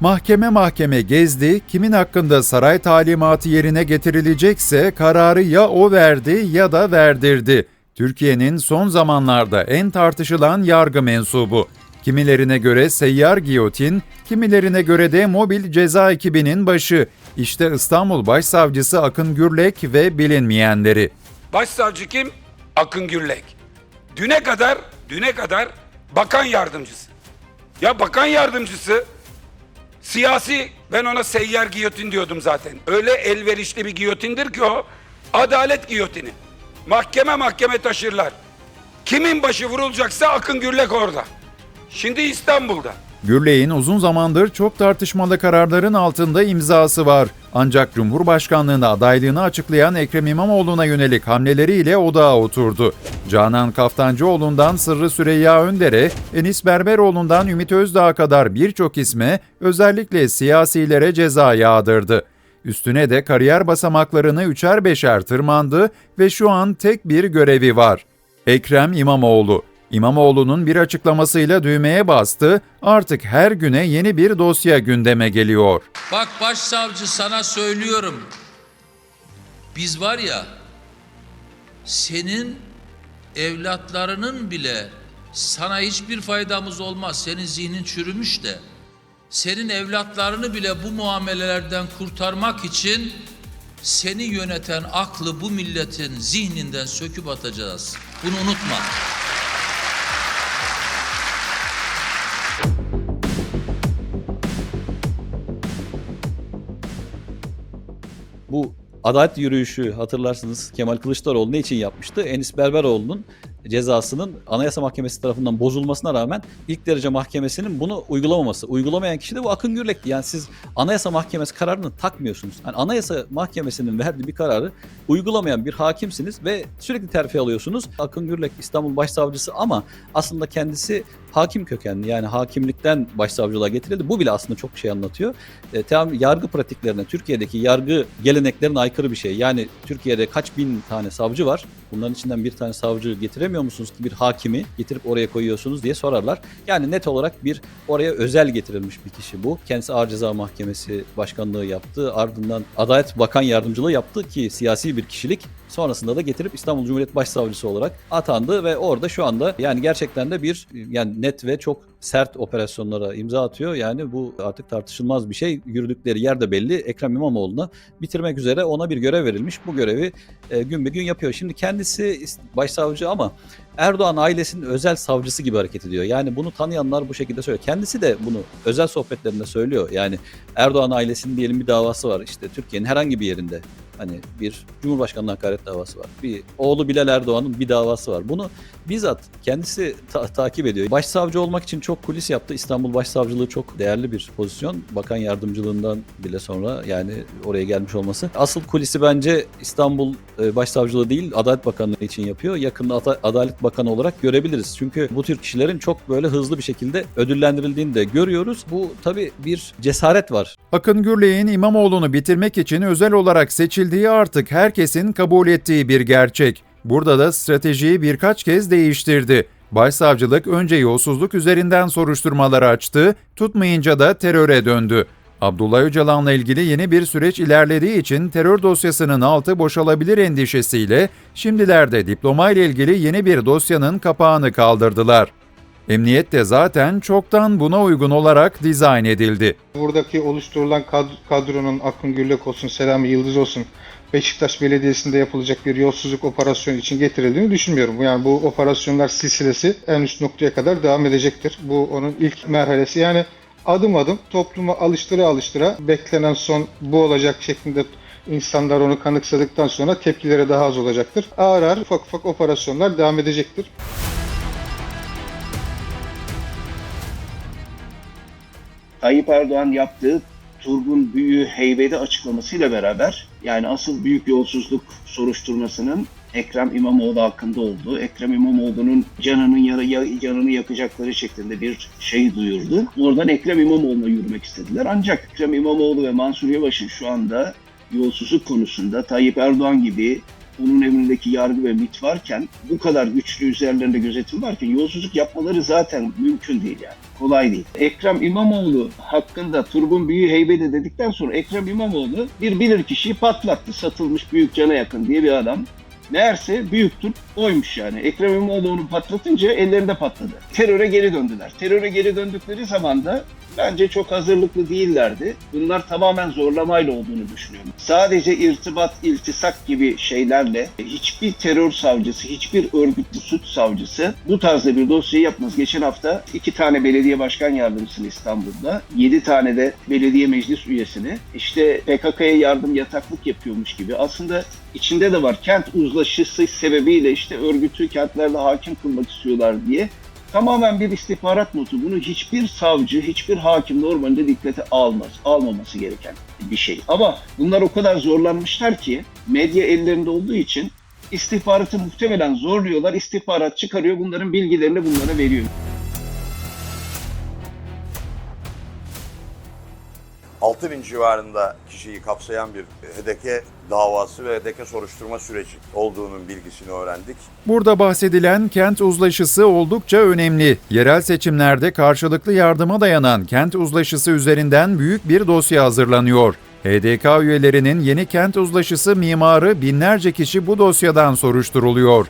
Mahkeme mahkeme gezdi, kimin hakkında saray talimatı yerine getirilecekse kararı ya o verdi ya da verdirdi. Türkiye'nin son zamanlarda en tartışılan yargı mensubu. Kimilerine göre seyyar giyotin, kimilerine göre de mobil ceza ekibinin başı. İşte İstanbul Başsavcısı Akın Gürlek ve bilinmeyenleri. Başsavcı kim? Akın Gürlek. Düne kadar, düne kadar bakan yardımcısı. Ya bakan yardımcısı siyasi ben ona seyyar giyotin diyordum zaten. Öyle elverişli bir giyotindir ki o adalet giyotini. Mahkeme mahkeme taşırlar. Kimin başı vurulacaksa Akın Gürlek orada. Şimdi İstanbul'da. Gürlek'in uzun zamandır çok tartışmalı kararların altında imzası var. Ancak Cumhurbaşkanlığına adaylığını açıklayan Ekrem İmamoğlu'na yönelik hamleleriyle odağa oturdu. Canan Kaftancıoğlu'ndan Sırrı Süreyya Önder'e, Enis Berberoğlu'ndan Ümit Özdağ'a kadar birçok isme özellikle siyasilere ceza yağdırdı. Üstüne de kariyer basamaklarını üçer beşer tırmandı ve şu an tek bir görevi var. Ekrem İmamoğlu. İmamoğlu'nun bir açıklamasıyla düğmeye bastı, artık her güne yeni bir dosya gündeme geliyor. Bak başsavcı sana söylüyorum. Biz var ya senin evlatlarının bile sana hiçbir faydamız olmaz. Senin zihnin çürümüş de senin evlatlarını bile bu muamelelerden kurtarmak için seni yöneten aklı bu milletin zihninden söküp atacağız. Bunu unutma. Adalet yürüyüşü hatırlarsınız Kemal Kılıçdaroğlu ne için yapmıştı? Enis Berberoğlu'nun cezasının Anayasa Mahkemesi tarafından bozulmasına rağmen ilk derece mahkemesinin bunu uygulamaması. Uygulamayan kişi de bu Akın Gürlek'ti. Yani siz Anayasa Mahkemesi kararını takmıyorsunuz. Yani Anayasa Mahkemesi'nin verdiği bir kararı uygulamayan bir hakimsiniz ve sürekli terfi alıyorsunuz. Akın Gürlek İstanbul Başsavcısı ama aslında kendisi hakim kökenli yani hakimlikten başsavcılığa getirildi. Bu bile aslında çok şey anlatıyor. E, tamam yargı pratiklerine, Türkiye'deki yargı geleneklerine aykırı bir şey. Yani Türkiye'de kaç bin tane savcı var? Bunların içinden bir tane savcı getiremiyor musunuz ki bir hakimi getirip oraya koyuyorsunuz diye sorarlar. Yani net olarak bir oraya özel getirilmiş bir kişi bu. Kendisi Ağır Ceza Mahkemesi başkanlığı yaptı. Ardından Adalet Bakan Yardımcılığı yaptı ki siyasi bir kişilik. Sonrasında da getirip İstanbul Cumhuriyet Başsavcısı olarak atandı ve orada şu anda yani gerçekten de bir yani net ve çok sert operasyonlara imza atıyor. Yani bu artık tartışılmaz bir şey. Yürüdükleri yer de belli. Ekrem İmamoğlu'na bitirmek üzere ona bir görev verilmiş. Bu görevi e, gün be gün yapıyor. Şimdi kendisi başsavcı ama Erdoğan ailesinin özel savcısı gibi hareket ediyor. Yani bunu tanıyanlar bu şekilde söylüyor. Kendisi de bunu özel sohbetlerinde söylüyor. Yani Erdoğan ailesinin diyelim bir davası var işte Türkiye'nin herhangi bir yerinde. Hani bir Cumhurbaşkanlığı hakaret davası var. Bir oğlu Bilal Erdoğan'ın bir davası var. Bunu bizzat kendisi ta- takip ediyor. Başsavcı olmak için çok kulis yaptı. İstanbul Başsavcılığı çok değerli bir pozisyon. Bakan yardımcılığından bile sonra yani oraya gelmiş olması. Asıl kulisi bence İstanbul e, Başsavcılığı değil Adalet Bakanlığı için yapıyor. Yakında Ada- Adalet Bakanı olarak görebiliriz. Çünkü bu tür kişilerin çok böyle hızlı bir şekilde ödüllendirildiğini de görüyoruz. Bu tabii bir cesaret var. Akın Gürlek'in İmamoğlu'nu bitirmek için özel olarak seçildiği artık herkesin kabul ettiği bir gerçek. Burada da stratejiyi birkaç kez değiştirdi. Başsavcılık önce yolsuzluk üzerinden soruşturmaları açtı, tutmayınca da teröre döndü. Abdullah Öcalan'la ilgili yeni bir süreç ilerlediği için terör dosyasının altı boşalabilir endişesiyle şimdilerde diploma ile ilgili yeni bir dosyanın kapağını kaldırdılar. Emniyet de zaten çoktan buna uygun olarak dizayn edildi. Buradaki oluşturulan kad- kadronun Akın Gürlek olsun, Selami Yıldız olsun Beşiktaş Belediyesi'nde yapılacak bir yolsuzluk operasyonu için getirildiğini düşünmüyorum. Yani bu operasyonlar silsilesi en üst noktaya kadar devam edecektir. Bu onun ilk merhalesi. Yani adım adım topluma alıştıra alıştıra beklenen son bu olacak şeklinde insanlar onu kanıksadıktan sonra tepkileri daha az olacaktır. Ağır ağır ufak ufak operasyonlar devam edecektir. Tayyip Erdoğan yaptığı Turgun Büyü heybede açıklamasıyla beraber yani asıl büyük yolsuzluk soruşturmasının Ekrem İmamoğlu hakkında olduğu, Ekrem İmamoğlu'nun canının ya, ya- canını yakacakları şeklinde bir şey duyurdu. Oradan Ekrem İmamoğlu'na yürümek istediler. Ancak Ekrem İmamoğlu ve Mansur Yavaş'ın şu anda yolsuzluk konusunda Tayyip Erdoğan gibi onun emrindeki yargı ve MİT varken, bu kadar güçlü üzerlerinde gözetim varken yolsuzluk yapmaları zaten mümkün değil yani. Kolay değil. Ekrem İmamoğlu hakkında Turgun Büyü heybede dedikten sonra Ekrem İmamoğlu bir bilirkişiyi patlattı. Satılmış büyük cana yakın diye bir adam. Meğerse büyük Türk oymuş yani. Ekrem İmamoğlu onu patlatınca ellerinde patladı. Teröre geri döndüler. Teröre geri döndükleri zaman da bence çok hazırlıklı değillerdi. Bunlar tamamen zorlamayla olduğunu düşünüyorum. Sadece irtibat, iltisak gibi şeylerle hiçbir terör savcısı, hiçbir örgütlü suç savcısı bu tarzda bir dosyayı yapmaz. Geçen hafta iki tane belediye başkan yardımcısını İstanbul'da, yedi tane de belediye meclis üyesini işte PKK'ya yardım yataklık yapıyormuş gibi. Aslında içinde de var kent uzlaşısı sebebiyle işte örgütü kentlerde hakim kılmak istiyorlar diye tamamen bir istihbarat notu. Bunu hiçbir savcı, hiçbir hakim normalde dikkate almaz. Almaması gereken bir şey. Ama bunlar o kadar zorlanmışlar ki medya ellerinde olduğu için istihbaratı muhtemelen zorluyorlar. İstihbarat çıkarıyor bunların bilgilerini bunlara veriyor. 6 bin civarında kişiyi kapsayan bir HDK davası ve HDK soruşturma süreci olduğunun bilgisini öğrendik. Burada bahsedilen kent uzlaşısı oldukça önemli. Yerel seçimlerde karşılıklı yardıma dayanan kent uzlaşısı üzerinden büyük bir dosya hazırlanıyor. HDK üyelerinin yeni kent uzlaşısı mimarı binlerce kişi bu dosyadan soruşturuluyor.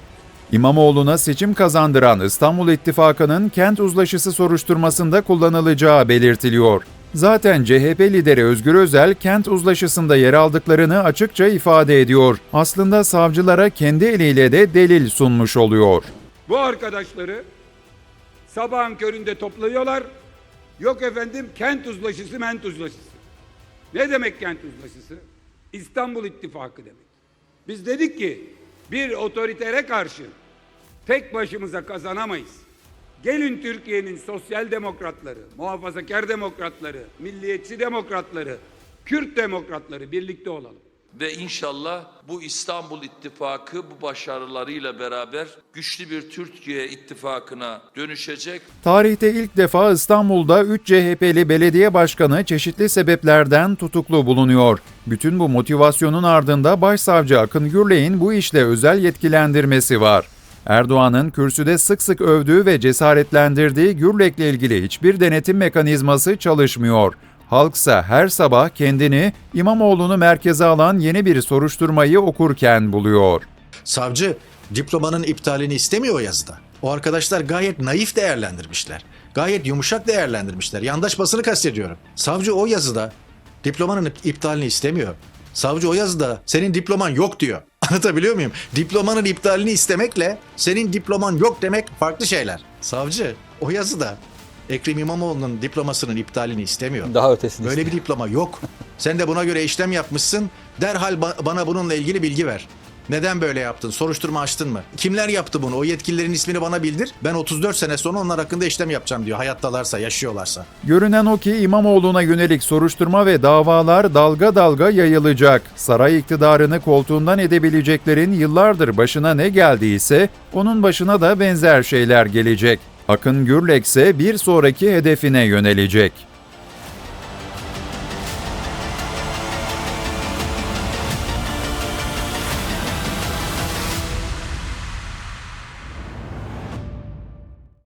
İmamoğlu'na seçim kazandıran İstanbul İttifakı'nın kent uzlaşısı soruşturmasında kullanılacağı belirtiliyor. Zaten CHP lideri Özgür Özel kent uzlaşısında yer aldıklarını açıkça ifade ediyor. Aslında savcılara kendi eliyle de delil sunmuş oluyor. Bu arkadaşları sabahın köründe topluyorlar. Yok efendim kent uzlaşısı ment uzlaşısı. Ne demek kent uzlaşısı? İstanbul İttifakı demek. Biz dedik ki bir otoritere karşı tek başımıza kazanamayız. Gelin Türkiye'nin sosyal demokratları, muhafazakar demokratları, milliyetçi demokratları, Kürt demokratları birlikte olalım. Ve inşallah bu İstanbul İttifakı bu başarılarıyla beraber güçlü bir Türkiye ittifakına dönüşecek. Tarihte ilk defa İstanbul'da 3 CHP'li belediye başkanı çeşitli sebeplerden tutuklu bulunuyor. Bütün bu motivasyonun ardında Başsavcı Akın Gürley'in bu işle özel yetkilendirmesi var. Erdoğan'ın kürsüde sık sık övdüğü ve cesaretlendirdiği Gürlek'le ilgili hiçbir denetim mekanizması çalışmıyor. Halksa her sabah kendini İmamoğlu'nu merkeze alan yeni bir soruşturmayı okurken buluyor. Savcı diplomanın iptalini istemiyor yazıda. O arkadaşlar gayet naif değerlendirmişler. Gayet yumuşak değerlendirmişler. Yandaş basını kastediyorum. Savcı o yazıda diplomanın iptalini istemiyor. Savcı o yazıda senin diploman yok diyor. Anlatabiliyor muyum? Diplomanın iptalini istemekle senin diploman yok demek farklı şeyler. Savcı o yazıda Ekrem İmamoğlu'nun diplomasının iptalini istemiyor. Daha ötesini Böyle bir diploma yok. Sen de buna göre işlem yapmışsın. Derhal ba- bana bununla ilgili bilgi ver. Neden böyle yaptın? Soruşturma açtın mı? Kimler yaptı bunu? O yetkililerin ismini bana bildir. Ben 34 sene sonra onlar hakkında işlem yapacağım diyor. Hayattalarsa, yaşıyorlarsa. Görünen o ki İmamoğlu'na yönelik soruşturma ve davalar dalga dalga yayılacak. Saray iktidarını koltuğundan edebileceklerin yıllardır başına ne geldiyse onun başına da benzer şeyler gelecek. Akın Gürlek ise bir sonraki hedefine yönelecek.